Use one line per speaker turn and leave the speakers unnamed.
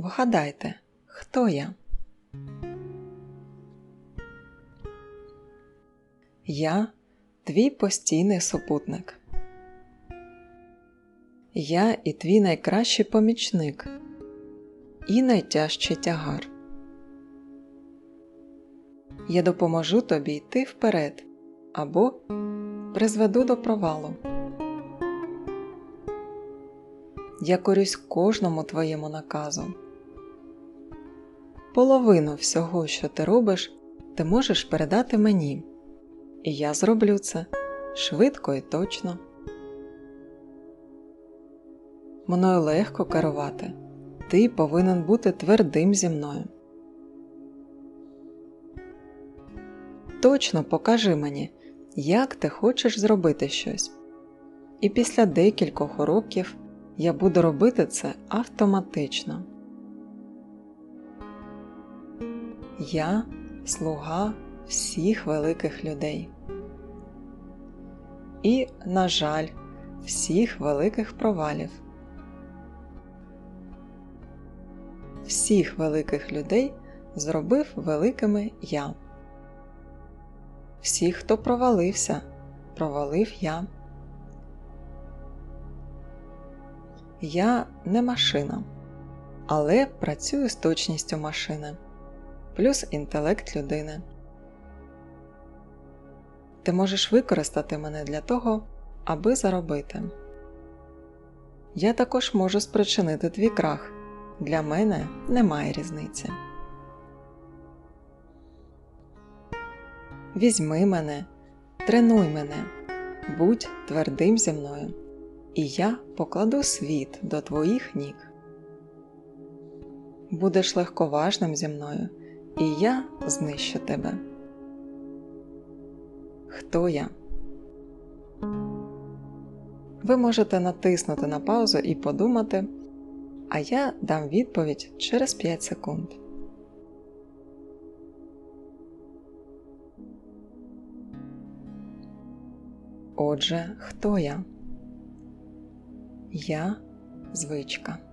Вгадайте, хто я? Я твій постійний супутник. Я і твій найкращий помічник і найтяжчий тягар. Я допоможу тобі йти вперед або призведу до провалу. Я корюсь кожному твоєму наказу. Половину всього, що ти робиш, ти можеш передати мені, і я зроблю це швидко і точно. Мною легко керувати. Ти повинен бути твердим зі мною. Точно покажи мені, як ти хочеш зробити щось. І після декількох уроків я буду робити це автоматично. Я слуга всіх великих людей. І, на жаль, всіх великих провалів. Всіх великих людей зробив великими я. Всіх, хто провалився, провалив я. Я не машина, але працюю з точністю машини, плюс інтелект людини. Ти можеш використати мене для того, аби заробити. Я також можу спричинити твій крах. Для мене немає різниці. Візьми мене, тренуй мене, будь твердим зі мною, і я покладу світ до твоїх ніг. Будеш легковажним зі мною, і я знищу тебе. Хто я? Ви можете натиснути на паузу і подумати, а я дам відповідь через 5 секунд. Отже, хто я? Я звичка.